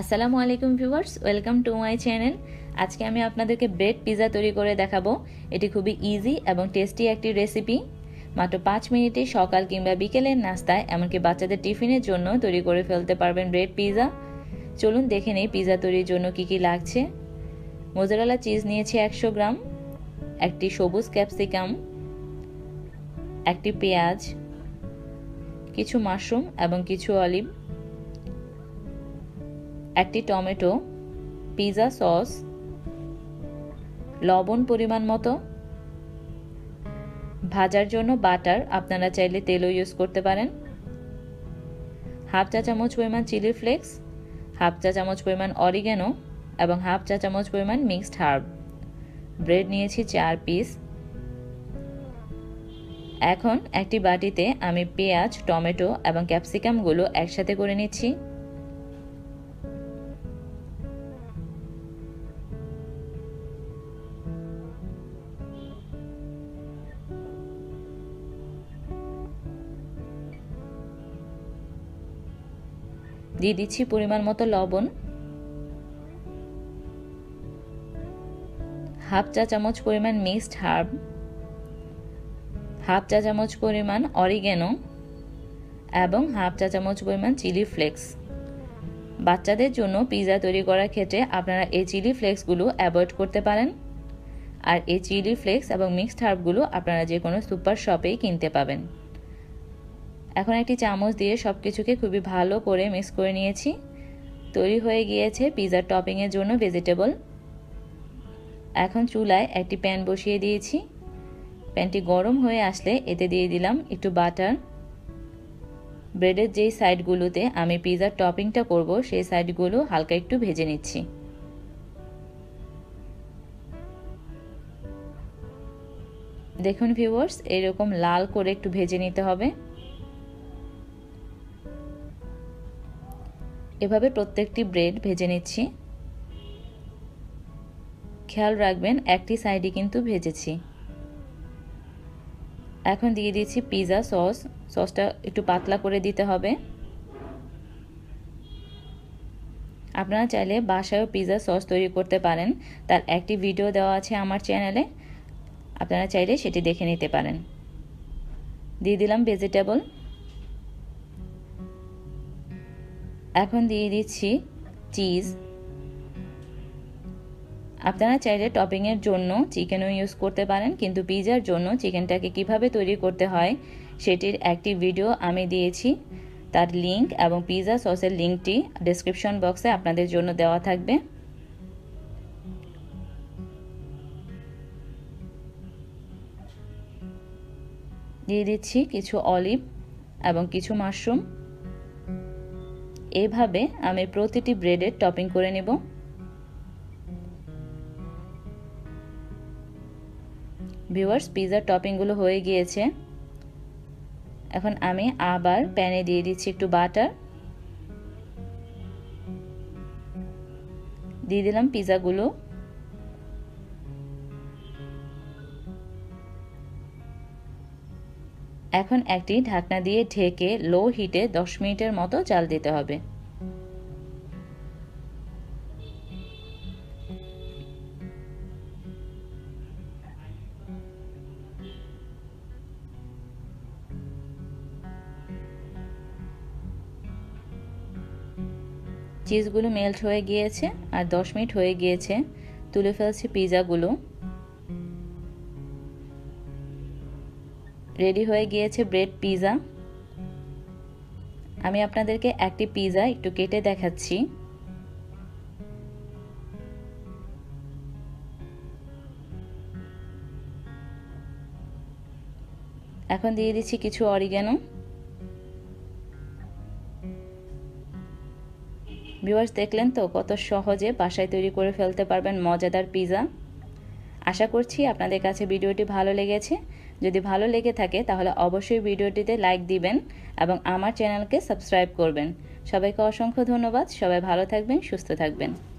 আসসালামু আলাইকুম viewers, welcome to my channel. আজকে আমি আপনাদেরকে ব্রেড পিৎজা তৈরি করে দেখাবো। এটি খুবই ইজি এবং টেস্টি একটি রেসিপি মাত্র পাঁচ মিনিটে সকাল কিংবা বিকেলের নাস্তায়, এমনকি বাচ্চাদের টিফিনের জন্য তৈরি করে ফেলতে পারবেন ব্রেড পিৎজা চলুন দেখে নেই পিৎজা তৈরির জন্য কি কি লাগছে। মোজারেলা চিজ নিয়েছি একশো গ্রাম, একটি সবুজ ক্যাপসিকাম, একটি পেঁয়াজ, কিছু মাশরুম এবং কিছু অলিভ একটি টমেটো পিৎজা সস, লবণ পরিমাণ মতো। ভাজার জন্য বাটার আপনারা চাইলে তেলও ইউজ করতে পারেন। হাফ চা চামচ পরিমাণ চিলি ফ্লেক্স, হাফ চা চামচ পরিমাণ অরিগ্যানো এবং হাফ চা চামচ পরিমাণ মিক্সড হার্ব। ব্রেড নিয়েছি চার পিস। এখন একটি বাটিতে আমি পেঁয়াজ, টমেটো এবং ক্যাপসিকামগুলো একসাথে করে নিচ্ছি। দিয়ে দিচ্ছি পরিমাণ মতো লবণ। হাফ চা চামচ পরিমাণ মিক্সড হার্ব। হাফ চা চামচ পরিমাণ অরিগেনো। এবং হাফ চা চামচ পরিমাণ চিলি ফ্লেক্স। বাচ্চাদের জন্য পিৎজা তৈরি করার ক্ষেত্রে আপনারা এই চিলি ফ্লেক্সগুলো অ্যাভয়েড করতে পারেন। আর এই চিলি ফ্লেক্স এবং মিক্সড হার্বগুলো আপনারা যে কোনো সুপার শপেই কিনতে পাবেন। এখন একটি চামচ দিয়ে সব কিছুকে খুবই ভালো করে মিক্স করে নিয়েছি। তৈরি হয়ে গিয়েছে পিৎজার টপিংয়ের জন্য ভেজিটেবল। এখন চুলায় একটি প্যান বসিয়ে দিয়েছি। প্যানটি গরম হয়ে আসলে এতে দিয়ে দিলাম একটু বাটার। ব্রেডের যেই সাইডগুলোতে আমি পিৎজার টপিংটা করব, সেই সাইডগুলো হালকা একটু ভেজে নিচ্ছি। দেখুন ভিউয়ার্স, এরকম লাল করে একটু ভেজে নিতে হবে। এভাবে প্রত্যেকটি ব্রেড ভেজে নিচ্ছি। খেয়াল রাখবেন, একটি সাইডে কিন্তু ভেজেছি। এখন দিয়ে দিচ্ছি পিৎজা সস। সসটা একটু পাতলা করে দিতে হবে। আপনারা চাইলে বাসায়ও পিৎজা সস তৈরি করতে পারেন। তার একটি ভিডিও দেওয়া আছে আমার চ্যানেলে। আপনারা চাইলে সেটি দেখে নিতে পারেন। দিয়ে দিলাম ভেজিটেবল। এখন দিয়ে দিচ্ছি চিজ আপনারা চাইলে টপিংয়ের জন্য চিকেনও ইউজ করতে পারেন, কিন্তু পিজার জন্য চিকেনটাকে কীভাবে তৈরি করতে হয় সেটির একটি ভিডিও আমি দিয়েছি। তার লিংক এবং পিজা সসের লিঙ্কটি ডিসক্রিপশন বক্সে আপনাদের জন্য দেওয়া থাকবে। দিয়ে দিচ্ছি কিছু অলিভ এবং কিছু মাশরুম এভাবে আমি প্রতিটি ব্রেডের টপিং করে নেব। ভিউয়ার্স পিজার টপিংগুলো হয়ে গিয়েছে। এখন আমি আবার প্যানে দিয়ে দিচ্ছি একটু বাটার। দিয়ে দিলাম পিৎজাগুলো এখন একটি ঢাকনা দিয়ে ঢেকে লো হিটে দশ মিনিটের মতো চাল দিতে হবে। চিজগুলো মেল্ট হয়ে গিয়েছে আর দশ মিনিট হয়ে গিয়েছে। তুলে ফেলছি পিৎজাগুলো রেডি হয়ে গিয়েছে ব্রেড পিৎজা আমি আপনাদেরকে একটি পিৎজা একটু কেটে দেখাচ্ছি। এখন দিয়ে দিচ্ছি কিছু অরিগ্যানো ভিউয়ার্স, দেখলেন তো কত সহজে বাসায় তৈরি করে ফেলতে পারবেন মজাদার পিৎজা আশা করছি আপনাদের কাছে ভিডিওটি ভালো লেগেছে। যদি ভালো লেগে থাকে, তাহলে অবশ্যই ভিডিওটিতে লাইক দিবেন এবং আমার চ্যানেলকে সাবস্ক্রাইব করবেন। সবাইকে অসংখ্য ধন্যবাদ। সবাই ভালো থাকবেন, সুস্থ থাকবেন।